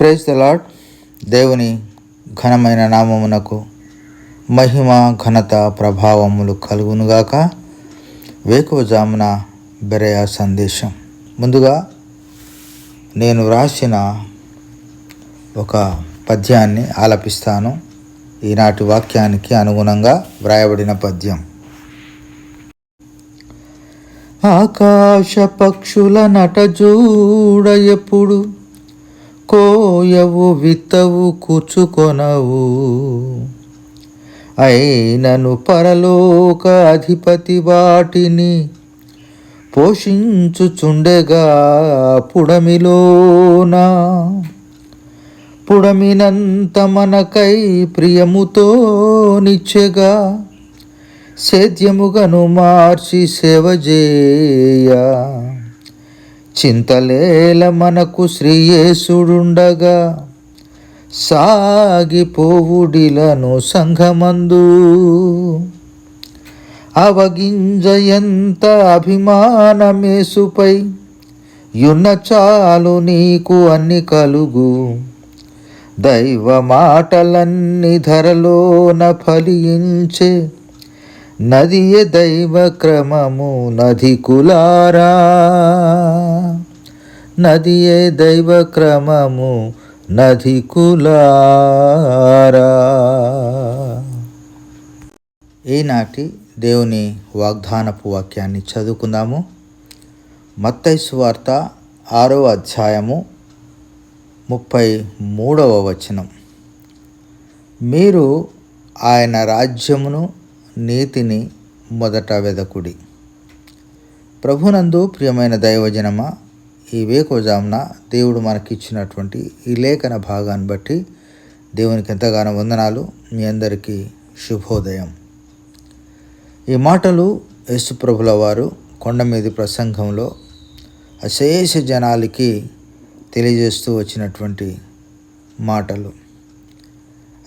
Praise the lord దేవుని ఘనమైన నామమునకు మహిమ ఘనత ప్రభావములు కలుగునుగాక. వేకువజామున బెరయ సందేశం. ముందుగా నేను వ్రాసిన ఒక పద్యాన్ని ఆలపిస్తాను. ఈనాటి వాక్యానికి అనుగుణంగా వ్రాయబడిన పద్యం. ఆకాశ పక్షుల నట ఎప్పుడు కోయవు విత్తవు కూర్చుకొనవు. అయినను పరలోక అధిపతి వాటిని పోషించుచుండెగా పుడమిలోనా. పుడమినంత మనకై ప్రియముతో నిచ్చెగా సేద్యముగను మార్చి సేవ చేయ. చింతలేల మనకు శ్రీయేసుడుండగా సాగిపోవుడిలను సంఘమందు. అవగింజ ఎంత అభిమానమేసుపై యున్న చాలు నీకు అన్ని కలుగు. దైవ మాటలన్నీ ధరలోన ఫలించే నదియే దైవ క్రమము నది కులారా. నదియే దైవ క్రమము నది కులారా. ఈనాటి దేవుని వాగ్దానపు వాక్యాన్ని చదువుకుందాము. మత్తైసు వార్త ఆరో అధ్యాయము ముప్పై మూడవ వచనం. మీరు ఆయన రాజ్యమును నీతిని మొదట వెదకుడి. ప్రభునందు ప్రియమైన దైవజనమ ఈ వేకోజామున దేవుడు మనకిచ్చినటువంటి ఈ లేఖన భాగాన్ని బట్టి దేవునికి ఎంతగానో వందనాలు మీ అందరికీ శుభోదయం. ఈ మాటలు యేసుప్రభుల వారు కొండమీది ప్రసంగంలో అశేష జనాలకి తెలియజేస్తూ వచ్చినటువంటి మాటలు.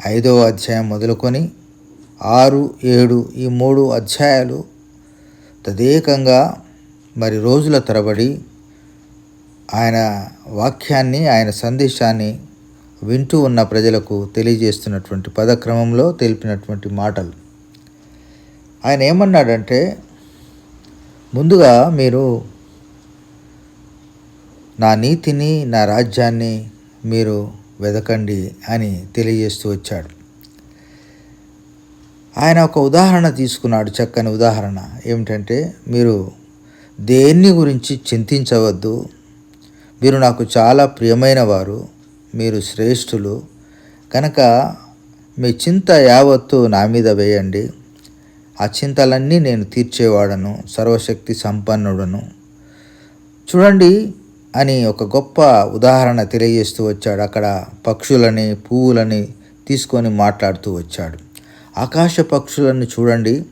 ఐదవ అధ్యాయం మొదలుకొని ఆరు ఏడు ఈ మూడు అధ్యాయాలు తదేకంగా మరి రోజుల తరబడి ఆయన వాక్యాన్ని ఆయన సందేశాన్ని వింటూ ఉన్న ప్రజలకు తెలియజేస్తున్నటువంటి పదక్రమంలో తెలిపినటువంటి మాటలు. ఆయన ఏమన్నాడంటే ముందుగా మీరు నా నీతిని నా రాజ్యాన్ని మీరు వెదకండి అని తెలియజేస్తూ వచ్చాడు. ఆయన ఒక ఉదాహరణ తీసుకున్నాడు చక్కని ఉదాహరణ. ఏమిటంటే మీరు దేన్ని గురించి చింతించవద్దు మీరు నాకు చాలా ప్రియమైన వారు మీరు శ్రేష్ఠులు కనుక మీ చింత యావత్తు నా మీద వేయండి. ఆ చింతలన్నీ నేను తీర్చేవాడను సర్వశక్తి సంపన్నుడను. చూడండి అని ఒక గొప్ప ఉదాహరణ తెలియజేస్తూ వచ్చాడు. అక్కడ పక్షులని పువ్వులని తీసుకొని మాట్లాడుతూ వచ్చాడు. ఆకాశ పక్షులను చూడండి.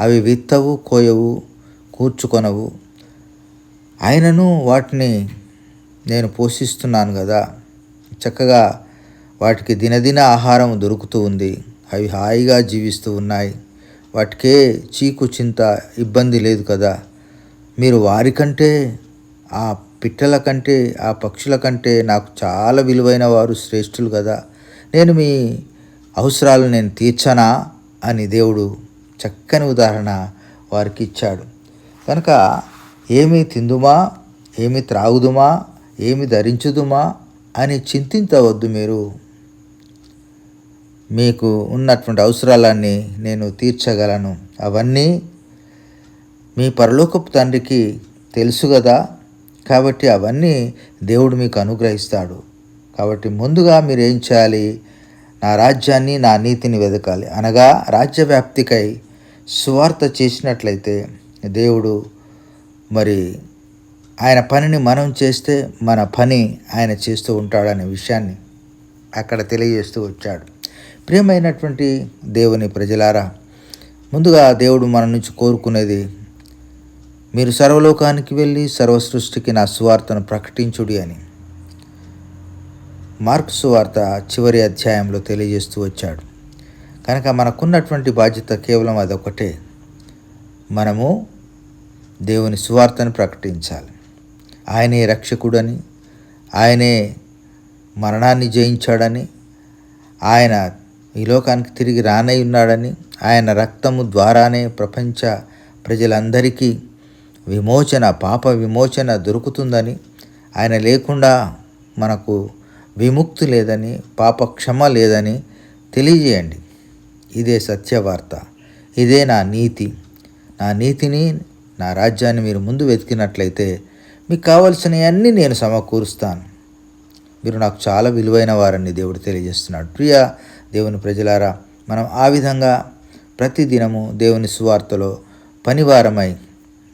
అవి విత్తవు కోయవు కూర్చుకొనవు. ఆయనను వాటిని నేను పోషిస్తున్నాను కదా చక్కగా వాటికి దినదిన ఆహారం దొరుకుతూ ఉంది. అవి హాయిగా జీవిస్తూ ఉన్నాయి. వాటికే చీకు చింత ఇబ్బంది లేదు కదా. మీరు వారికంటే ఆ పిట్టల కంటే ఆ పక్షుల కంటే నాకు చాలా విలువైన వారు శ్రేష్ఠులు కదా నేను మీ అవసరాలు నేను తీర్చనా అని దేవుడు చక్కని ఉదాహరణ వారికి ఇచ్చాడు. కనుక ఏమి తిందుమా? ఏమి త్రాగుదుమా? ఏమి ధరించుదుమా? అని చింతించవద్దు మీరు. మీకు ఉన్నటువంటి అవసరాలన్నీ నేను తీర్చగలను. అవన్నీ మీ పరలోకపు తండ్రికి తెలుసు కదా కాబట్టి అవన్నీ దేవుడు మీకు అనుగ్రహిస్తాడు. కాబట్టి ముందుగా మీరు ఏం చేయాలి? నా రాజ్యాన్ని నా నీతిని వెదకాలి. అనగా రాజ్యవ్యాప్తికై సువార్త చేసినట్లయితే దేవుడు మరి ఆయన పనిని మనం చేస్తే మన పని ఆయన చేస్తూ ఉంటాడనే విషయాన్ని అక్కడ తెలియజేస్తూ వచ్చాడు. ప్రియమైనటువంటి దేవుని ప్రజలారా ముందుగా దేవుడు మన నుంచి కోరుకునేది మీరు సర్వలోకానికి వెళ్ళి సర్వ సృష్టికి నా సువార్తను ప్రకటించుడి అని. మార్క్స్ వార్త చివరి అధ్యాయంలో తెలియజేస్తూ వచ్చాడు. కనుక మనకున్నటువంటి బాధ్యత కేవలం అదొకటే మనము దేవుని సువార్తను ప్రకటించాలి. ఆయనే రక్షకుడని ఆయనే మరణాన్ని జయించాడని ఆయన ఈ లోకానికి తిరిగి రానై ఉన్నాడని ఆయన రక్తము ద్వారానే ప్రపంచ ప్రజలందరికీ విమోచన పాప విమోచన దొరుకుతుందని ఆయన లేకుండా మనకు విముక్తి లేదని పాప క్షమ లేదని తెలియజేయండి. ఇదే సత్యవార్త. ఇదే నా నీతి. నా నీతిని నా రాజ్యాన్ని మీరు ముందు వెతికినట్లయితే మీకు కావలసినవన్నీ నేను సమకూరుస్తాను. మీరు నాకు చాలా విలువైన వారని దేవుడు తెలియజేస్తున్నాడు. ప్రియ దేవుని ప్రజలారా మనం ఆ విధంగా ప్రతిదినము దేవుని సువార్తలో పనివారమై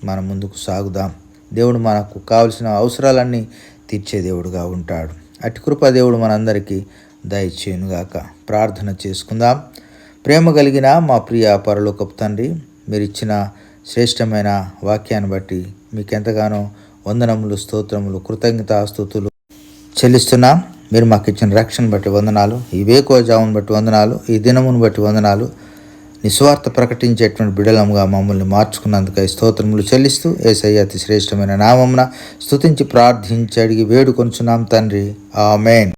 మనం ముందుకు సాగుదాం. దేవుడు మనకు కావలసిన అవసరాలన్నీ తీర్చే దేవుడుగా ఉంటాడు. అటు మనందరికీ దయచేయునుగాక. ప్రార్థన చేసుకుందాం. ప్రేమ కలిగిన మా ప్రియ పరలోకపు తండ్రి మీరు ఇచ్చిన శ్రేష్టమైన వాక్యాన్ని బట్టి మీకెంతగానో వందనములు స్తోత్రములు కృతజ్ఞతాస్తుతులు చెల్లిస్తున్నాం. మీరు మాకు ఇచ్చిన రక్షణ బట్టి వందనాలు ఈ వేకోజామును బట్టి వందనాలు ఈ దినమును బట్టి వందనాలు నిస్వార్థ ప్రకటించేటువంటి బిడలముగా మమ్మల్ని మార్చుకున్నందుకై స్తోత్రములు చెల్లిస్తూ ఏసయ్య అతి శ్రేష్టమైన నామమున స్తుతించి ప్రార్థించి అడిగి వేడుకొంచున్నాం తండ్రి. ఆమెన్.